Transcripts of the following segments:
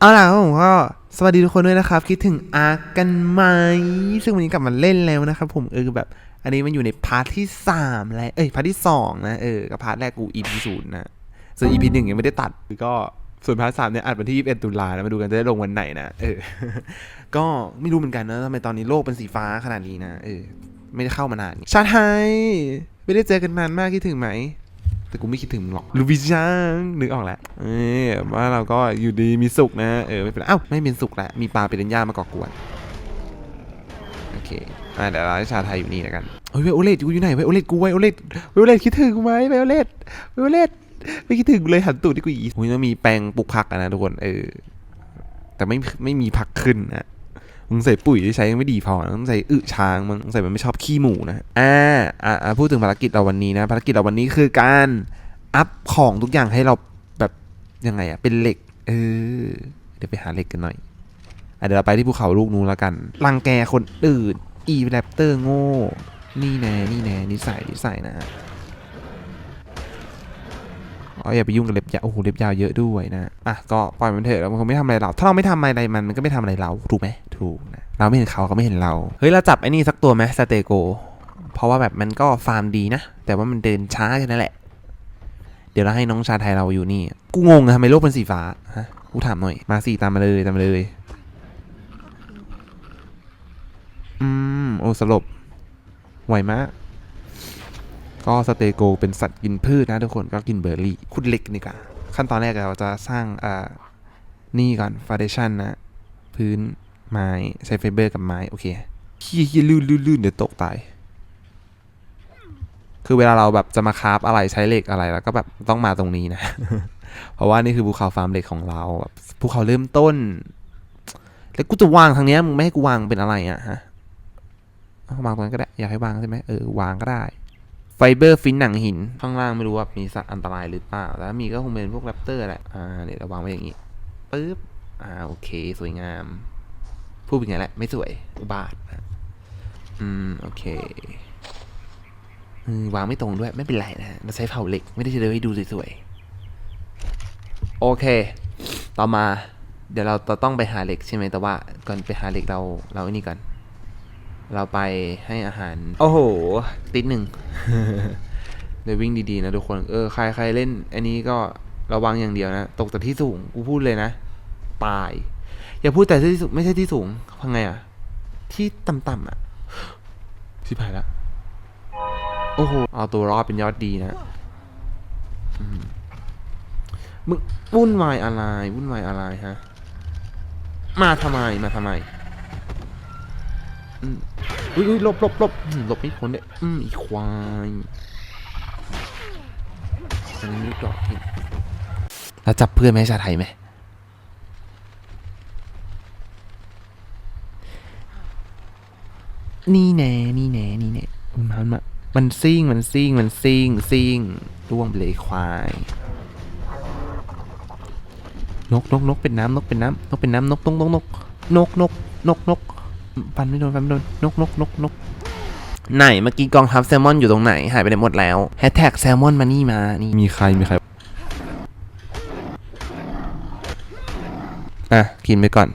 เอาล่ะครับผมก็สวัสดีทุกคนด้วยนะครับ คิดถึงอาร์กันไหม ซึ่งวันนี้กลับมาเล่นแล้วนะครับผมเออแบบ อันนี้มันอยู่ในพาร์ทที่สามแล้วเอ้ยพาร์ทที่สองนะเออกับพาร์ทแรกกู EP ศูนย์นะส่วน EP หนึ่งยังไม่ได้ตัดก็ส่วนพาร์ทสามเนี่ยอัดวันที่ 21 ตุลาแล้วมาดูกันจะได้ลงวันไหนนะเออ ก็ไม่รู้เหมือนกันนะทำไมตอนนี้โลกเป็นสีฟ้าขนาดนี้นะเออไม่ได้เข้ามานานชาไทยไม่ได้เจอกันนานมากคิดถึงไหม แต่กูไม่คิดถึงหรอกลูบิจังนึกออกแล้วเออว่าเราก็อยู่ดีมีสุขนะ เออไม่เป็นไรอ้าวไม่เป็นสุขละมีปลาเป็นย่ามาก่อกวนโอเคอ่าเดี๋ยวเราให้ชาไทยอยู่นี่แล้วกันเฮ้ยไวโอเลตกูอยู่ไหนไวโอเลตกูไวโอเลตไวโอเลตคิดถึงกูไหมไวโอเลตไวโอเลตไม่คิดถึงเลยหันตูดที่กูอีอุ้ยต้องมีแปรงปลูกผักนะทุกคนเออแต่ไม่ไม่มีผักขึ้นนะมึงใส่ปุ๋ยที่ใช้ยังไม่ดีพอต้องใส่อึช้างมึงใส่มันไม่ชอบขี้หมูนะอ่า อ่าพูดถึงภารกิจเราวันนี้นะภารกิจเราวันนี้คือการอัพของทุกอย่างให้เราแบบยังไงอะเป็นเหล็ก เออ เดี๋ยวไปหาเหล็กกันหน่อยอเดี๋ยวเราไปที่ภูเขาลูกนู้นแล้วกัน รังแกคนอื่น อีแรปเตอร์โง่ นี่แน่ นี่แน่ นิสัย นิสัยนะอ๋ออย่าไปยุ่งกับเล็บยาว โอ้โห เล็บยาวเยอะด้วยนะ อะ ก็ปล่อยมันเถอะแล้วมันคงไม่ทำอะไรเรา ถ้าเราไม่ทำอะไรมัน มันก็ไม่ทำอะไรเรา ถูกไหมถูกนะ เราไม่เห็นเขาเขาไม่เห็นเรา เฮ้ย เราจับไอ้นี่สักตัวไหมสเตโก เพราะว่าแบบมันก็ฟาร์มดีนะ แต่ว่ามันเดินช้าแค่นั้นแหละ เดี๋ยวเราให้น้องชาไทยเราอยู่นี่ กูงงอะทำไมโลกเป็นสีฟ้าฮะกูถามหน่อย มาสิตามมาเลยตามมาเลย อืม โอ้สลบไหวมากก็สเตโกเป็นสัตว์กินพืชนะทุกคนก็กินเบอร์รี่ขุดเล็กนี่กว่าขั้นตอนแรกเราจะสร้างอ่านี่ก่อนฟ u n เดชันนะ พื้นไม้ใช้ไฟเบอร์กับไม้ โอเคเฮียเฮียลื่นลื่นลื่นเดี๋ยวตกตาย คือเวลาเราแบบจะมาคราฟอะไรใช้เหล็กอะไรแล้วก็แบบต้องมาตรงนี้นะ เพราะว่านี่คือภูเขาฟาร์มเหล็กของเราแบบภูเขาเริ่มต้น แล้วกูจะวางทางเนี้ยมึงไม่ให้กูวางเป็นอะไรอะฮะวางตรงนั้นก็ได้ อยากให้วางใช่ไหมเออวางก็ได้ไฟเบอร์ฟินหนังหิน ข้างล่างไม่รู้ว่ามีสัตว์อันตรายหรือเปล่าแล้วมีก็คงเป็นพวกแรปเตอร์แหละอ่าเดี๋ยวเราวางไว้อย่างนี้ปึ๊บอ่าโอเค สวยงาม พูดเป็นไงแหละ ไม่สวย อุบาทนอืม โอเค วางไม่ตรงด้วยไม่เป็นไรนะเราใช้เผาเหล็กไม่ได้จะเลยให้ดูสวยๆ โอเค ต่อมา เดี๋ยวเราต้องไปหาเหล็กใช่ไหมแต่ว่าก่อนไปหาเหล็กเราเราไอ้นี่ก่อน เราไปให้อาหาร โอ้โห ติดหนึ่งเดี๋ยววิ่งดีๆนะทุกคน เออใครใครเล่น อันนี้ก็ระวังอย่างเดียวนะ ตกจากที่สูง กูพูดเลยนะ ตาย อย่าพูดแต่ที่สูงไม่ใช่ที่สูงพังไงอะที่ต่ำๆอะชิบหายละ โอ้โห เอาตัวรอดเป็นยอดดีนะมึงวุ่นวายอะไรวุ่นวายอะไรฮะ มาทำไมมาทำไมอืมอุ้ยอุ้ยหลบหลบหลบอืมหลบไม่พ้นเนี่ยอืมอีควายอันนี้ดอกนี่แล้วจับเพื่อนไหมชาไทยไหมนี่แน่นี่แน่นี่แน่มันมา มันซิ่ง มันซิ่ง มันซิ่ง ซิ่งร่วงไปเลยควาย นกนกนกเป็นน้ำนกเป็นน้ำนกเป็นน้ำนกนกนกนกนกนกนกนกฟันไม่โดนฟันไม่โดนนกนกนกนกไหนเมื่อกี้กองทัพแซลมอนอยู่ตรงไหน หายไปไหนหมดแล้วแฮชแท็กแซลมอนมานี่มานี่มีใครมีใครอะกินไปก่อน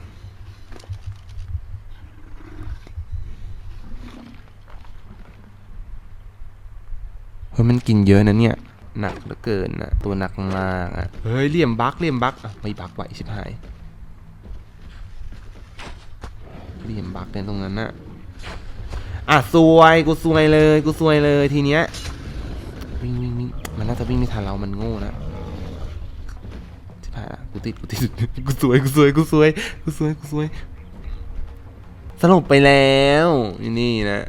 เฮ้ยมันกินเยอะนะเนี่ยหนักเหลือเกินนะตัวหนักมากอะเฮ้ยเหลี่ยมบักเหลี่ยมบักอะไม่บักไหวชิบหายเหลี่ยมบักเป็นตรงนั้นน่ะอะซวยกูซวยเลยกูซวยเลยทีเนี้ยวิ่งวิ่งวิ่งมันน่าจะวิ่งไม่ทันเรามันโง่นะชิบหายละกูติดกูติดกูซวยกูซวยกูซวยกูซวยกูซวยสลบไปแล้วอยู่นี่นะ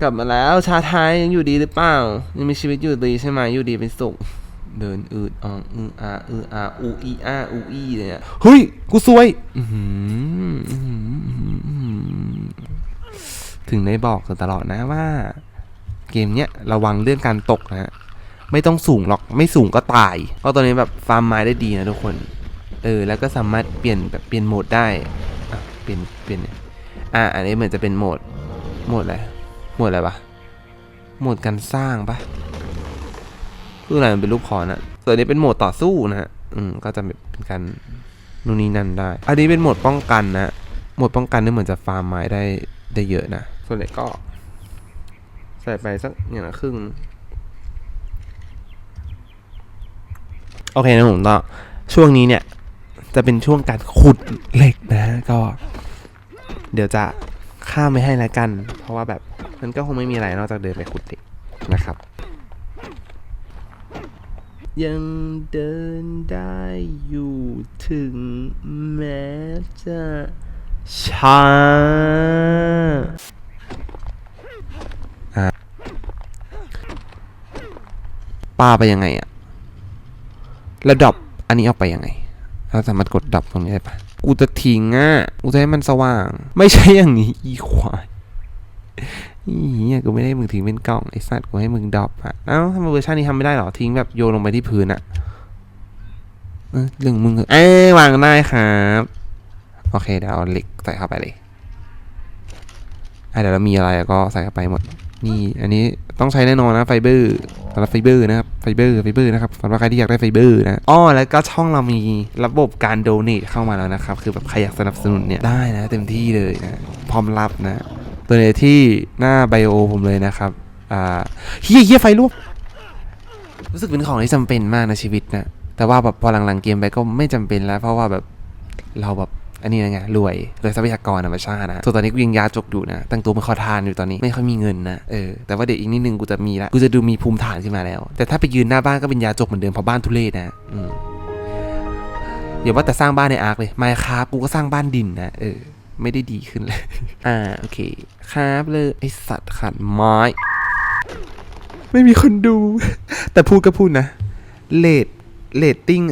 กลับมาแล้วชาไทยยังอยู่ดีหรือเปล่า ยังมีชีวิตอยู่ดีใช่ไหมอยู่ดีเป็นสุข เดินอืดอ่องอืออาอืออาอูอีอาอูอีเลยอะเฮ้ย กูซวยอื้อหืออื้อหืออื้อหืออื้อหือถึงได้บอกกันตลอดนะว่า เกมเนี้ยระวังเรื่องการตกนะฮะไม่ต้องสูงหรอกไม่สูงก็ตายเพราะตอนนี้แบบฟาร์มไม้ได้ดีนะทุกคน เออ แล้วก็สามารถเปลี่ยนแบบเปลี่ยนโหมดได้อะเปลี่ยนเปลี่ยนอะอันนี้เหมือนจะเป็นโหมดโหมดอะไรโหมดอะไรวะหมดการสร้างปะรูปอะไรมันเป็นรูปคอนะส่วนนี้เป็นโหมดต่อสู้นะฮะอืมก็จะเป็นการนู่นนี่นั่นได้ อันนี้เป็นโหมดป้องกันนะโหมดป้องกันนี่เหมือนจะฟาร์มไม้ได้ได้เยอะนะ ส่วนใหญ่ก็ ใส่ไปสักอย่างละครึ่ง โอเคนะผมก็ช่วงนี้เนี่ย จะเป็นช่วงการขุดเหล็กนะก็ เดี๋ยวจะข้ามไม่ให้แล้วกัน เพราะว่าแบบ มันก็คงไม่มีอะไรนอกจากเดินไปขุดเหล็กนะครับ ยังเดินได้อยู่ถึงแม้จะช้าอะป้าไปยังไงอะแล้วดรอปอันนี้เอาไปยังไง เราสามารถกดดรอปตรงนี้ได้ปะกูจะทิ้งอะ กูจะให้มันสว่าง ไม่ใช่อย่างนี้ อีควาย อีเหี้ยกูไม่ได้มึงทิ้งเป็นกล่องไอ้สัตว์กูให้มึงดรอปอะเอ้าทำไมเวอร์ชันนี้ทำไม่ได้หรอ ทิ้งแบบโยนลงไปที่พื้นอะเออเรื่องมึงเอ้วางได้ครับ โอเคเดี๋ยวเอาเหล็กใส่เข้าไปเลยอะเดี๋ยวเรามีอะไรก็ใส่เข้าไปหมด นี่อันนี้ต้องใช้แน่นอนนะไฟเบอร์สำหรับไฟเบอร์นะครับไฟเบอร์ไฟเบอร์นะครับสำหรับใครที่อยากได้ไฟเบอร์นะอ้อแล้วก็ช่องเรามีระบบการโดเนทเข้ามาแล้วนะครับ คือแบบใครอยากสนับสนุนเนี่ยได้นะเต็มที่เลยนะพร้อมรับนะ ตัวเนที่หน้าไบโอผมเลยนะครับอ่าเฮียเฮียไฟลวกรู้สึกเป็นของที่จำเป็นมากในชีวิตนะ แต่ว่าแบบพอหลังๆเกมไปก็ไม่จำเป็นแล้ว เพราะว่าแบบเราแบบอันนี้ไงรวยรวยทรัพยากรธรรมชาตินะส่วนตอนนี้กูยังยาจกอยู่นะ แต่งตัวเป็นขอทานอยู่ตอนนี้ไม่ค่อยมีเงินนะเออแต่ว่าเดี๋ยวอีกนิดนึงกูจะมีละกูจะดูมีภูมิฐานขึ้นมาแล้ว แต่ถ้าไปยืนหน้าบ้านก็เป็นยาจกเหมือนเดิมเพราะบ้านทุเรศนะอืมอย่าว่าแต่สร้างบ้านในอาร์คเลยไมครับกูก็สร้างบ้านดินนะเออ ไม่ได้ดีขึ้นเลย อ่า โอเค ครับเลย ไอสัตว์ขัดไม้ ไม่มีคนดู แต่พูดก็พูดนะเลดเลตติ้ง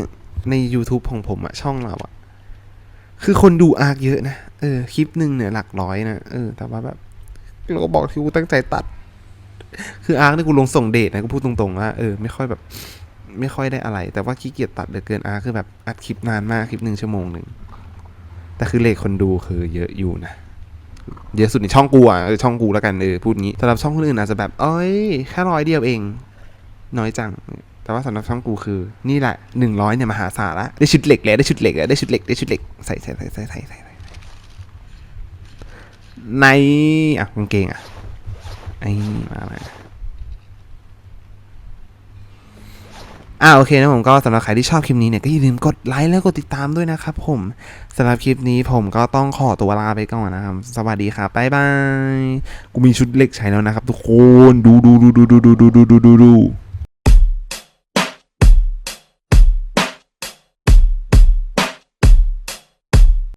ใน YouTube ของผมอะช่องเราอะคือคนดูอาร์คเยอะนะ เออ คลิปหนึ่งเนี่ยหลักร้อยนะ เออ แต่ว่าแบบเราก็บอกที่กูตั้งใจตัด คืออาร์คเนี่ยกูลงส่งเดทนะกูพูดตรงๆว่าเออไม่ค่อยแบบ ไม่ค่อยได้อะไร แต่ว่าขี้เกียจตัดเหลือเกินอาร์คคือแบบอัดคลิปนานมากคลิปหนึ่งชั่วโมงหนึ่ง แต่คือเลทคนดูคือเยอะอยู่นะเยอะสุดในช่องกูอะช่องกูแล้วกันเออพูดงี้สำหรับช่องคนอื่นอาจจะแบบเอ้ยแค่ร้อยเดียวเอง น้อยจัง แต่ว่าสำหรับช่องกูคือนี่แหละหนึ่งร้อยเนี่ยมหาศาลละได้ชุดเหล็กแล้วได้ชุดเหล็กแล้วได้ชุดเหล็กได้ชุดเหล็กใส่ใส่ใส่ใส่ใส่ใส่ใส่ในอะกางเกงอะไอ้มามา อ่าโอเคนะผมก็สำหรับใครที่ชอบคลิปนี้เนี่ยก็อย่าลืมกดไลค์แล้วกดติดตามด้วยนะครับผมสำหรับคลิปนี้ผมก็ต้องขอตัวลาไปก่อนนะครับ สวัสดีครับบ๊ายบาย กูมีชุดเล็กใช้แล้วนะครับทุกคน ดูดูดูดูดูดูดูดูดูดู